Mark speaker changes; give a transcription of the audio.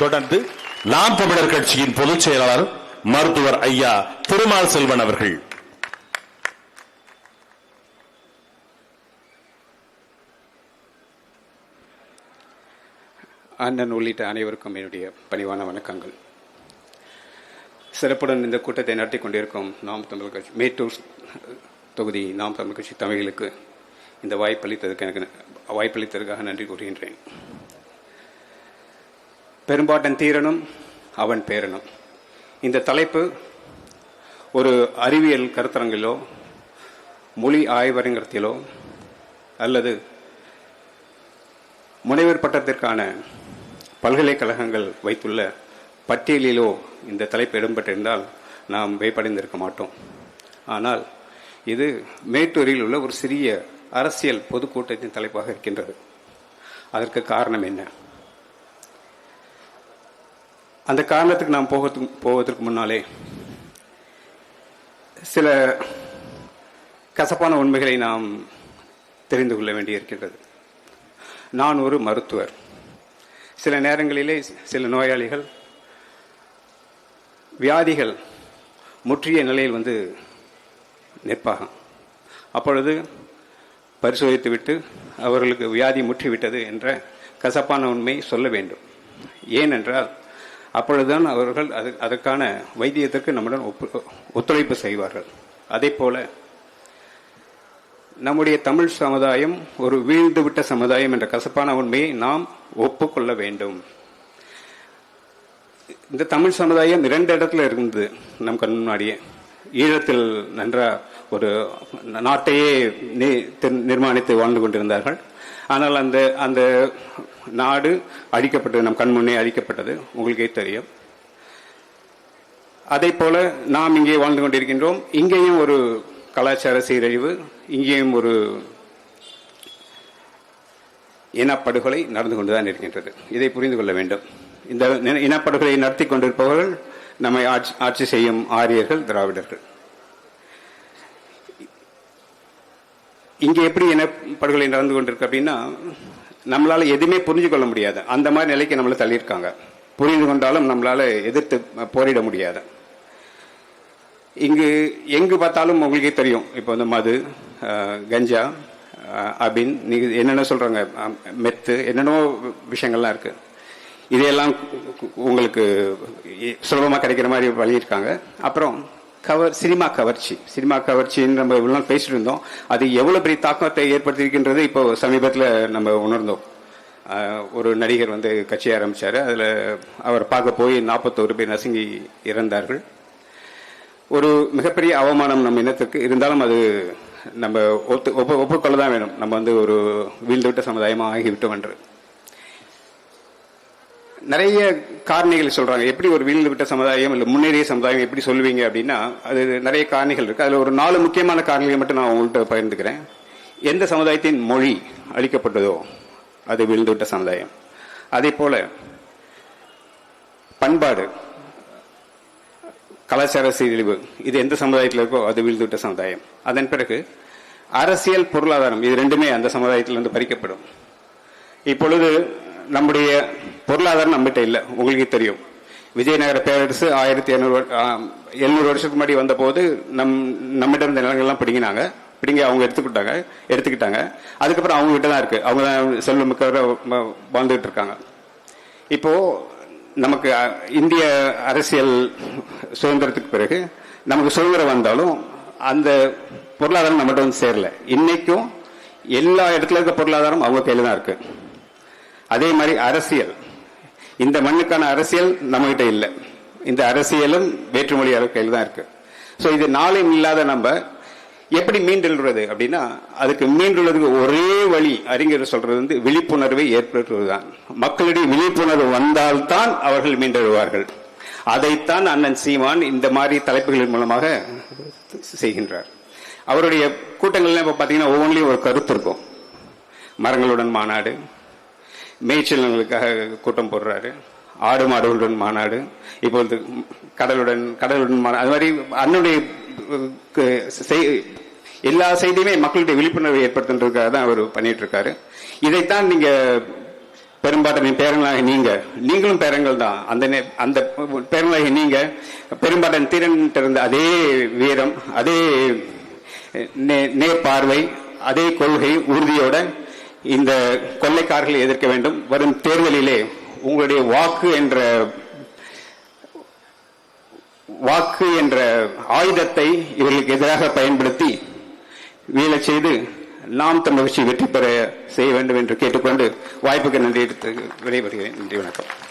Speaker 1: தொடர்ந்து நாம் தமிழர் கட்சியின் பொதுச் செயலாளர் மருத்துவர் ஐயா திருமால் செல்வன் அவர்கள்.
Speaker 2: அண்ணன் உள்ளிட்ட அனைவருக்கும் என்னுடைய பணிவான வணக்கங்கள். சிறப்புடன் இந்த கூட்டத்தை நடத்தி கொண்டிருக்கும் நாம் தமிழ் கட்சி மேட்டூர் தொகுதி நாம் தமிழ் கட்சி தமிழர்களுக்கு இந்த வாய்ப்பளித்ததற்கு எனக்கு வாய்ப்பளித்ததற்காக நன்றி கூறுகின்றேன். பெரும்பாட்டன் தீரனும் அவன் பேரனும். இந்த தலைப்பு ஒரு அறிவியல் கருத்தரங்கிலோ மொழி ஆய்வரங்கத்திலோ அல்லது முனைவர் பட்டத்திற்கான பல்கலைக்கழகங்கள் வைத்துள்ள பட்டியலிலோ இந்த தலைப்பு இடம்பெற்றிருந்தால் நாம் வேப்படைந்திருக்க மாட்டோம். ஆனால் இது மேட்டூரில் உள்ள ஒரு சிறிய அரசியல் பொதுக்கூட்டத்தின் தலைப்பாக இருக்கின்றது. அதற்கு காரணம் என்ன? அந்த காரணத்துக்கு நாம் போகிறதுக்கு போவதற்கு முன்னாலே சில கசப்பான உண்மைகளை நாம் தெரிந்து கொள்ள வேண்டியிருக்கின்றது. நான் ஒரு மருத்துவர். சில நேரங்களிலே சில நோயாளிகள் வியாதிகள் முற்றிய நிலையில் வந்து நிற்பாக அப்பொழுது பரிசோதித்துவிட்டு அவர்களுக்கு வியாதி முற்றிவிட்டது என்ற கசப்பான உண்மை சொல்ல வேண்டும். ஏனென்றால் அப்பொழுதுதான் அவர்கள் அது அதற்கான வைத்தியத்திற்கு நம்முடன் ஒப்பு- ஒத்துழைப்பு செய்வார்கள். அதே போல நம்முடைய தமிழ் சமுதாயம் ஒரு வீழ்ந்துவிட்ட சமுதாயம் என்ற கசப்பான உண்மையை நாம் ஒப்புக்கொள்ள வேண்டும். இந்த தமிழ் சமுதாயம் இரண்டு இடத்துல இருந்தது நம் கண் முன்னாடியே. ஈழத்தில் நன்றா ஒரு நாட்டையே நி- நிர்மாணித்து வாழ்ந்து கொண்டிருந்தார்கள். ஆனால் அந்த அந்த நாடு அழிக்கப்பட்டது நம் கண் முன்னே அழிக்கப்பட்டது. உங்களுக்கே தெரியும். அதே போல நாம் இங்கே வாழ்ந்து கொண்டிருக்கின்றோம். இங்கேயும் ஒரு கலாச்சார சீரழிவு இங்கேயும் ஒரு இனப்படுகொலை நடந்து கொண்டுதான் இருக்கின்றது. இதை புரிந்து கொள்ள வேண்டும். இந்த இனப்படுகொலை நடத்தி கொண்டிருப்பவர்கள் நம்மை ஆட்சி ஆட்சி செய்யும் ஆரியர்கள் திராவிடர்கள். இங்கே எப்படி இனப்படுகொலை நடந்து கொண்டிருக்கு அப்படின்னா நம்மளால எதுவுமே புரிஞ்சு கொள்ள முடியாது. அந்த மாதிரி நிலைக்கு நம்மளை தள்ளியிருக்காங்க. புரிந்து கொண்டாலும் நம்மளால எதிர்த்து போரிட முடியாது. இங்கு எங்கு பார்த்தாலும் உங்களுக்கே தெரியும். இப்போ வந்து மது கஞ்சா அபின் நீங்க என்னென்ன சொல்றாங்க? மெத்து என்னென்னோ விஷயங்கள்லாம் இருக்கு. இதையெல்லாம் உங்களுக்கு சுலபமாக கிடைக்கிற மாதிரி வழியிருக்காங்க அப்புறம் கவர் சினிமா கவர்ச்சி சினிமா கவர்ச்சின்னு நம்ம இவ்வளோ நாள் பேசிட்டு இருந்தோம். அது எவ்வளோ பெரிய தாக்கத்தை ஏற்படுத்தியிருக்கின்றது இப்போ சமீபத்தில் நம்ம உணர்ந்தோம். ஒரு நடிகர் வந்து கட்சி ஆரம்பித்தார் அதில் அவர் பார்க்க போய் நாற்பத்தோரு பேர் நசுங்கி இறந்தார்கள். ஒரு மிகப்பெரிய அவமானம் நம்ம இனத்துக்கு. இருந்தாலும் அது நம்ம ஒத்து ஒப்பு ஒப்புக்கொள்ள தான் வேணும். நம்ம வந்து ஒரு வீழ்ந்துவிட்ட சமுதாயமாக ஆகிவிட்டோம் என்று. நிறைய காரணிகள் சொல்றாங்க. எப்படி ஒரு வீழ்ந்து விட்ட சமுதாயம் இல்ல முன்னேறிய சமுதாயம் எப்படி சொல்லுவீங்க அப்படின்னா அது நிறைய காரணிகள் இருக்கு. அதுல ஒரு நாலு முக்கியமான காரணிகளை மட்டும் நான் உங்கள்கிட்ட பகிர்ந்துக்கிறேன். எந்த சமுதாயத்தின் மொழி அளிக்கப்பட்டதோ அது வீழ்ந்து விட்ட சமுதாயம். அதே போல பண்பாடு கலாச்சார சீரழிவு இது எந்த சமுதாயத்தில் இருக்கோ அது வீழ்ந்துவிட்ட சமுதாயம். அதன் பிறகு அரசியல் பொருளாதாரம் இது ரெண்டுமே அந்த சமுதாயத்திலிருந்து பறிக்கப்படும். இப்பொழுது நம்முடைய பொருளாதாரம் நம்மகிட்ட இல்லை. உங்களுக்கே தெரியும். விஜயநகர பேரரசு ஆயிரத்தி எழுநூறு எழுநூறு வருஷத்துக்கு முன்னாடி வந்தபோது நம் நம்மகிட்ட இருந்த நிலங்கள்லாம் பிடிங்கினாங்க. பிடிங்க அவங்க எடுத்துக்கிட்டாங்க எடுத்துக்கிட்டாங்க. அதுக்கப்புறம் அவங்க கிட்ட தான் இருக்கு. அவங்க தான் செல்வமிக்கவரை வாழ்ந்துகிட்டு இருக்காங்க. இப்போ நமக்கு இந்திய அரசியல் சுதந்திரத்துக்கு பிறகு நமக்கு சுதந்திரம் வந்தாலும் அந்த பொருளாதாரம் நம்மகிட்ட வந்து சேரல. இன்னைக்கும் எல்லா இடத்துல இருக்க பொருளாதாரம் அவங்க கையில தான் இருக்கு. அதே மாதிரி அரசியல். இந்த மண்ணுக்கான அரசியல் நம்மகிட்ட இல்லை. இந்த அரசியலும் வேற்றுமொழியாளர் கையில் தான் இருக்கு. ஸோ இது நாளும் இல்லாத நம்ம எப்படி மீண்டெழுறது அப்படின்னா அதுக்கு மீண்டுள்ளதுக்கு ஒரே வழி அறிஞர் சொல்றது வந்து விழிப்புணர்வை ஏற்படுத்துவதுதான். மக்களிடையே விழிப்புணர்வு வந்தால்தான் அவர்கள் மீண்டெழுவார்கள். அதைத்தான் அண்ணன் சீமான் இந்த மாதிரி தலைப்புகளின் மூலமாக செய்கின்றார். அவருடைய கூட்டங்கள்லாம் இப்போ பார்த்தீங்கன்னா ஒவ்வொன்றிலையும் ஒரு கருத்து இருக்கும். மரங்களுடன் மாநாடு மேய்ச்சல்களுக்காக கூட்டம் போடுறாரு. ஆடு மாடுகளுடன் மாநாடு. இப்போ வந்து கடலுடன் கடலுடன் மாநாடு. அது மாதிரி அண்ணனுடைய எல்லா செய்தியுமே மக்களுடைய விழிப்புணர்வை ஏற்படுத்துறதுக்காக தான் அவர் பண்ணிட்டு இருக்காரு இதைத்தான் நீங்க பெரும்பான்மை பேரங்களாக நீங்க நீங்களும் பேரங்கள் தான். அந்த நே- அந்த பேரங்களாக நீங்க பெரும்பாட்டன் திறன் இருந்த அதே வீரம் அதே நே- நேர்பார்வை அதே கொள்கை உறுதியோட இந்த கொள்ளைக்காரர்களை எதிர்க்க வேண்டும். வரும் தேர்தலிலே உங்களுடைய வாக்கு என்ற வாக்கு என்ற ஆயுதத்தை இவர்களுக்கு எதிராக பயன்படுத்தி வீழச் செய்து நாம் தமிழ் கட்சி வெற்றி பெற செய்ய வேண்டும் என்று கேட்டுக்கொண்டு வாய்ப்புக்கு நன்றி எடுத்து விடைபெறுகிறேன். நன்றி வணக்கம்.